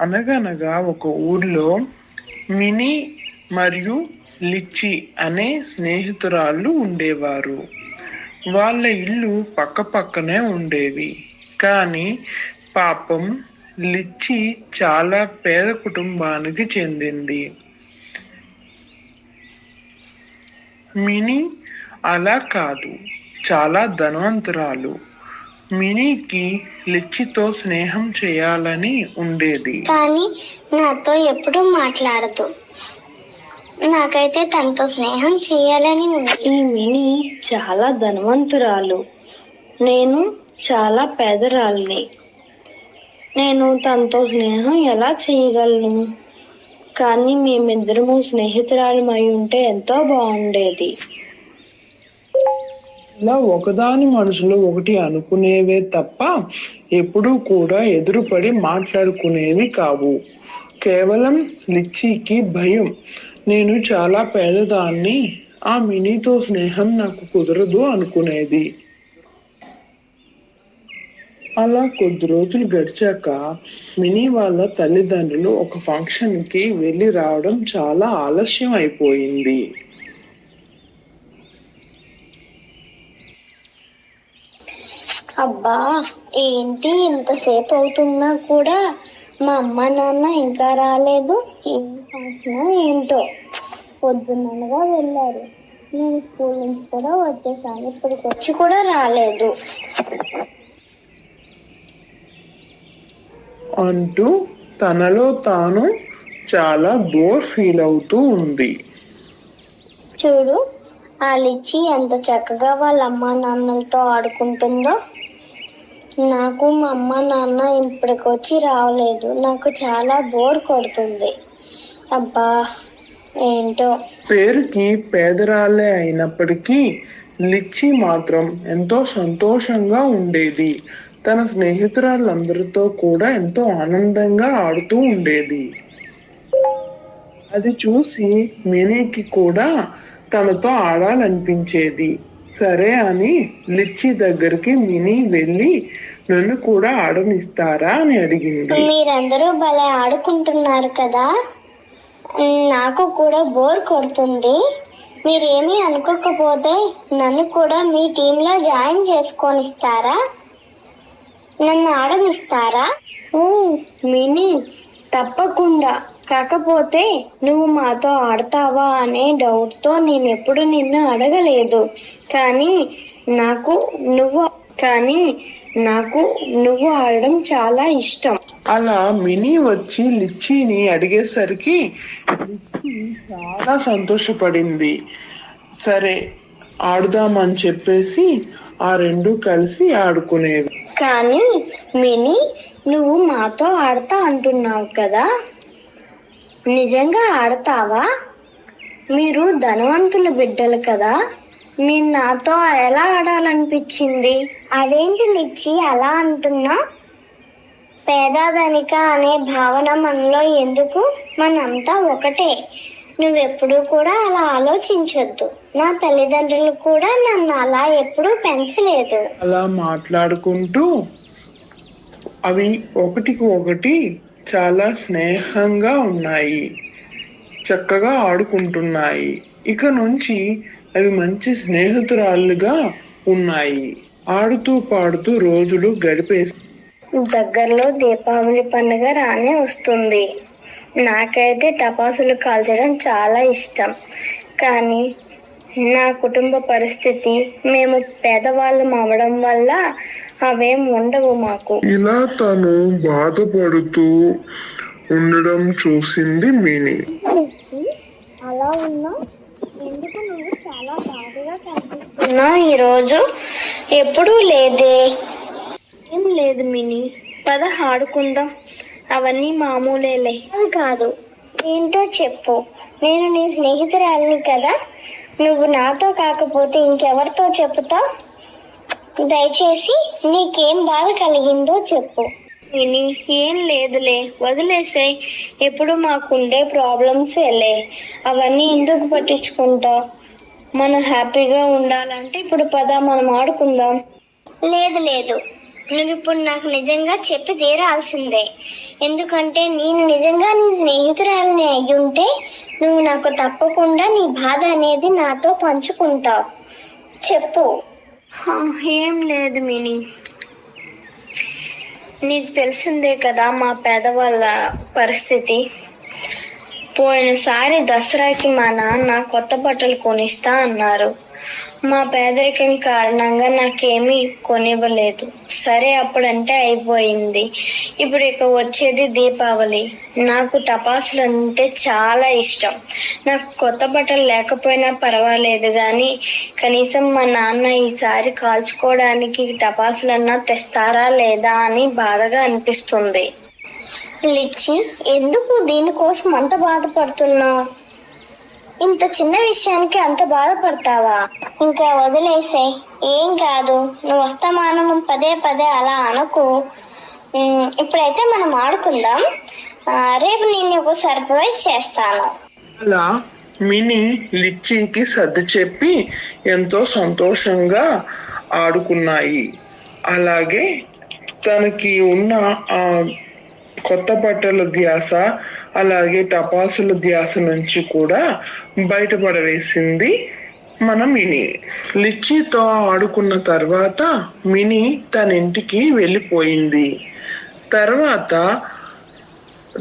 అనగనగా ఒక ఊర్లో మినీ మరియు లిచ్చి అనే స్నేహితురాళ్ళు ఉండేవారు. వాళ్ళ ఇల్లు పక్క పక్కనే ఉండేవి. కానీ పాపం లిచ్చి చాలా పేద కుటుంబానికి చెందింది. మినీ అలా కాదు చాలా ధనవంతురాలు. మినీకి లిచ్చితో స్నేహం చేయాలని ఉండేది. కానీ నాతో ఎప్పుడూ మాట్లాడదు. నాకైతే తనతో స్నేహం చేయాలని ఉంది. ఈ మిని చాలా ధనవంతురాలు. నేను చాలా పేదరాల్ని. నేను తనతో స్నేహం ఎలా చేయగలను? కానీ మేమిద్దరము స్నేహితురాలమై ఉంటే ఎంతో బాగుండేది. ఇలా ఒకదాని మనసులో ఒకటి అనుకునేవే తప్ప ఎప్పుడూ కూడా ఎదురుపడి మాట్లాడుకునేవి కావు. కేవలం లిచ్చికి భయం. నేను చాలా పేదదాన్ని ఆ మినీతో స్నేహం నాకు కుదరదు అనుకునేది. అలా కొద్ది రోజులు గడిచాక మినీ వాళ్ళ తల్లిదండ్రులు ఒక ఫంక్షన్కి వెళ్ళి రావడం చాలా ఆలస్యం అయిపోయింది. అబ్బా ఏంటి ఇంతసేపు అవుతున్నా కూడా మా అమ్మ నాన్న ఇంకా రాలేదు. ఏం ఫంక్షన్ ఏంటో. పొద్దున్ననగా వెళ్ళారు. నేను స్కూల్ నుంచి కూడా వచ్చేసాను. ఇప్పటికి వచ్చి కూడా రాలేదు. అంటూ తనలో తాను చాలా బోర్ ఫీల్ అవుతూ ఉంది. చూడు లిచ్చి ఎంత చక్కగా వాళ్ళ అమ్మ నాన్నలతో ఆడుకుంటుందో. నాకు మా అమ్మ నాన్న ఇప్పటికి వచ్చి రావలేదు. నాకు చాలా బోర్ కొడుతుంది. అబ్బా ఏంటో? పేరుకి పేదరాలే అయినప్పటికీ లిచ్చి మాత్రం ఎంతో సంతోషంగా ఉండేది. తన స్నేహితురాళ్ళందరితో కూడా ఎంతో ఆనందంగా ఆడుతూ ఉండేది. అది చూసి మినీకి కూడా తనతో ఆడాలనిపించేది. సరే అని లిచ్చి దగ్గరికి మినీ వెళ్ళి నన్ను కూడా ఆడనిస్తారా? అని అడిగింది. మీరందరూ భలే ఆడుకుంటున్నారు కదా. నాకు కూడా బోర్ కొడుతుంది. మీరేమీ అనుకోకపోతే నన్ను కూడా మీ టీంలో జాయిన్ చేసుకొనిస్తారా? నన్ను ఆడనిస్తారా? ఓ మిని తప్పకుండా. కాకపోతే నువ్వు మాతో ఆడతావా అనే డౌట్తో నేను ఎప్పుడు నిన్ను అడగలేదు. కానీ నాకు నువ్వు కానీ నాకు నువ్వు ఆడడం చాలా ఇష్టం. అలా మినీ వచ్చి లిచ్చిని అడిగేసరికి లిచ్చి చాలా సంతోషపడింది. సరే ఆడుదామని చెప్పేసి ఆ రెండు కలిసి ఆడుకునేవి. కానీ మిని నువ్వు మాతో ఆడతా అంటున్నావు కదా? నిజంగా ఆడతావా? మీరు ధనవంతుల బిడ్డలు కదా. మీరు నాతో ఎలా ఆడాలనిపించింది? అదేంటి లిచ్చి అలా అంటున్నా? పేదధనిక అనే భావన మనలో ఎందుకు? మనంతా ఒకటే. నువ్వెప్పుడు కూడా అలా ఆలోచించొద్దు. నా తల్లిదండ్రులు కూడా నన్ను అలా ఎప్పుడూ పెంచలేదు. అలా మాట్లాడుకుంటూ అవి ఒకటికి ఒకటి చాలా స్నేహంగా ఉన్నాయి. చక్కగా ఆడుకుంటున్నాయి. ఇక నుంచి అవి మంచి స్నేహితురాళ్ళుగా ఉన్నాయి. ఆడుతూ పాడుతూ రోజులు గడిపేసి దగ్గరలో దీపావళి పండుగ రానే వస్తుంది. నాకైతే టపాసులు కాల్చడం చాలా ఇష్టం. కానీ నా కుటుంబ పరిస్థితి మేము పేదవాళ్ళం అవడం వల్ల అవేం ఉండవు మాకు. ఇలా తను బాధపడుతూ ఉండడం చూసింది మినీ. అలా ఉన్నా ఎందుకు నువ్వు చాలా బాధగా ఈరోజు ఎప్పుడూ లేదే. ఏం లేదు మిని. పద ఆడుకుందాం. అవన్నీ మామూలేలే. కాదు. ఏంటో చెప్పు. నేను నీ స్నేహితురాలిని కదా. నువ్వు నాతో కాకపోతే ఇంకెవరితో చెప్పుతావు? దయచేసి నీకేం బాధ కలిగిందో చెప్పు. మిని ఏం లేదులే. వదిలేసే ఎప్పుడు మాకుండే ప్రాబ్లమ్స్ లే. అవన్నీ ఎందుకు పట్టించుకుంటావు? మనం హ్యాపీగా ఉండాలంటే ఇప్పుడు పద మనం ఆడుకుందాం. లేదు లేదు. నువ్వు ఇప్పుడు నాకు నిజంగా చెప్పి తీరాల్సిందే. ఎందుకంటే నేను నిజంగా నీ స్నేహితురాలని అయి ఉంటే నువ్వు నాకు తప్పకుండా నీ బాధ అనేది నాతో పంచుకుంటావు. చెప్పు. ఏం లేదు మిని. నీకు తెలిసిందే కదా మా పేదవాళ్ళ పరిస్థితి. పోయినసారి దసరాకి మా నాన్న కొత్త బట్టలు కొనిస్తా అన్నారు. మా పేదరికం కారణంగా నాకేమీ కొనివ్వలేదు. సరే అప్పుడంటే అయిపోయింది. ఇప్పుడు ఇక వచ్చేది దీపావళి. నాకు టపాసులు అంటే చాలా ఇష్టం. నాకు కొత్త బట్టలు లేకపోయినా పర్వాలేదు కానీ కనీసం మా నాన్న ఈసారి కాల్చుకోవడానికి టపాసులన్నా తెస్తారా లేదా అని బాధగా అనిపిస్తుంది. లిచ్చి ఎందుకు దీనికోసం అంత బాధపడుతున్నావు? ఇంత చిన్న విషయానికి అంత బాధపడతావా? ఇంకా వదిలేసే ఏం కాదు. నువ్వు వస్తమానం పదే పదే అలా అనకు. ఇప్పుడైతే మనం ఆడుకుందాం. రేపు నేను ఒక సర్ప్రైజ్ చేస్తాను. అలా మినీ లిచ్చింగ్కి సర్ది చెప్పి ఎంతో సంతోషంగా ఆడుకున్నాయి. అలాగే తనకి ఉన్న ఆ కొత్త బట్టల ధ్యాస అలాగే టపాసుల ధ్యాస నుంచి కూడా బయటపడవేసింది మన మినీ. లిచ్చీతో ఆడుకున్న తర్వాత మినీ తన ఇంటికి వెళ్ళిపోయింది. తర్వాత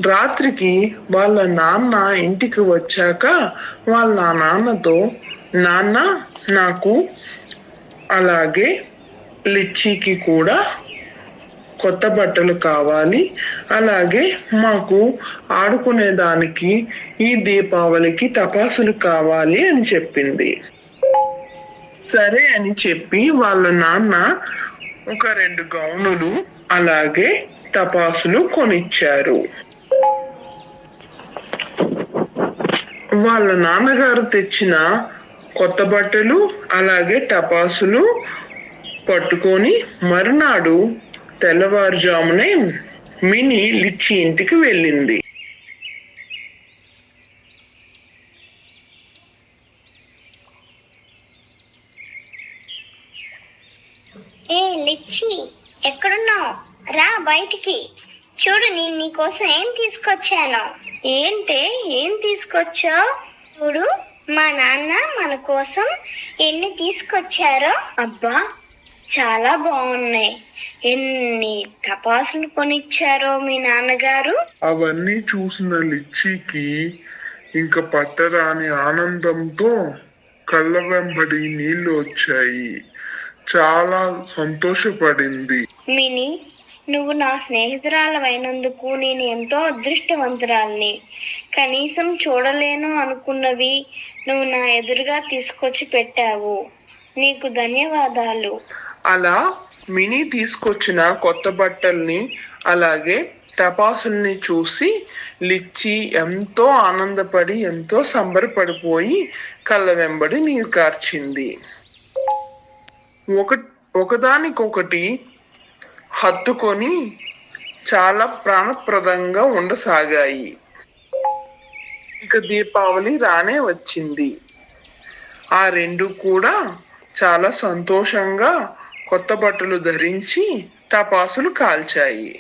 రాత్రికి వాళ్ళ నాన్న ఇంటికి వచ్చాక వాళ్ళ నాన్నతో నాన్న నాకు అలాగే లిచ్చీకి కూడా కొత్త బట్టలు కావాలి. అలాగే మాకు ఆడుకునేదానికి ఈ దీపావళికి టపాసులు కావాలి అని చెప్పింది. సరే అని చెప్పి వాళ్ళ నాన్న ఒక రెండు గౌనులు అలాగే టపాసులు కొనిచ్చారు. వాళ్ళ నాన్నగారు తెచ్చిన కొత్త బట్టలు అలాగే టపాసులు పట్టుకొని మరునాడు తెల్లవారుజామునే మినీ లిచ్చి ఇంటికి వెళ్ళింది. ఏ లిచ్చి ఎక్కడున్నావు? రా బయటికి. చూడు నేను నీకోసం ఏం తీసుకొచ్చాను. ఏంటే? ఏం తీసుకొచ్చావు? చూడు మా నాన్న మన కోసం ఎన్ని తీసుకొచ్చారో. అబ్బా చాలా బాగున్నాయి. ఎన్ని టపాసులు కొనిచ్చారో మీ నాన్నగారు? అవన్నీ చూసిన లిచ్చికి ఇంకా పట్టరాని ఆనందంతో కళ్ళ వెంబడి నీళ్ళు వచ్చాయి. చాలా సంతోషపడింది. మిని నువ్వు నా స్నేహితురాలమైనందుకు నేను ఎంతో అదృష్టవంతురాల్ని. కనీసం చూడలేను అనుకున్నవి నువ్వు నా ఎదురుగా తీసుకొచ్చి పెట్టావు. నీకు ధన్యవాదాలు. అలా మినీ తీసుకొచ్చిన కొత్త బట్టల్ని అలాగే టపాసుల్ని చూసి లిచ్చి ఎంతో ఆనందపడి ఎంతో సంబరపడిపోయి కళ్ళ వెంబడి నీరు కార్చింది. ఒక ఒకదానికొకటి హత్తుకొని చాలా ప్రాణప్రదంగా ఉండసాగాయి. ఇక దీపావళి రానే వచ్చింది. ఆ రెండు కూడా చాలా సంతోషంగా కొత్త బట్టలు ధరించి టపాసులు కాల్చాయి.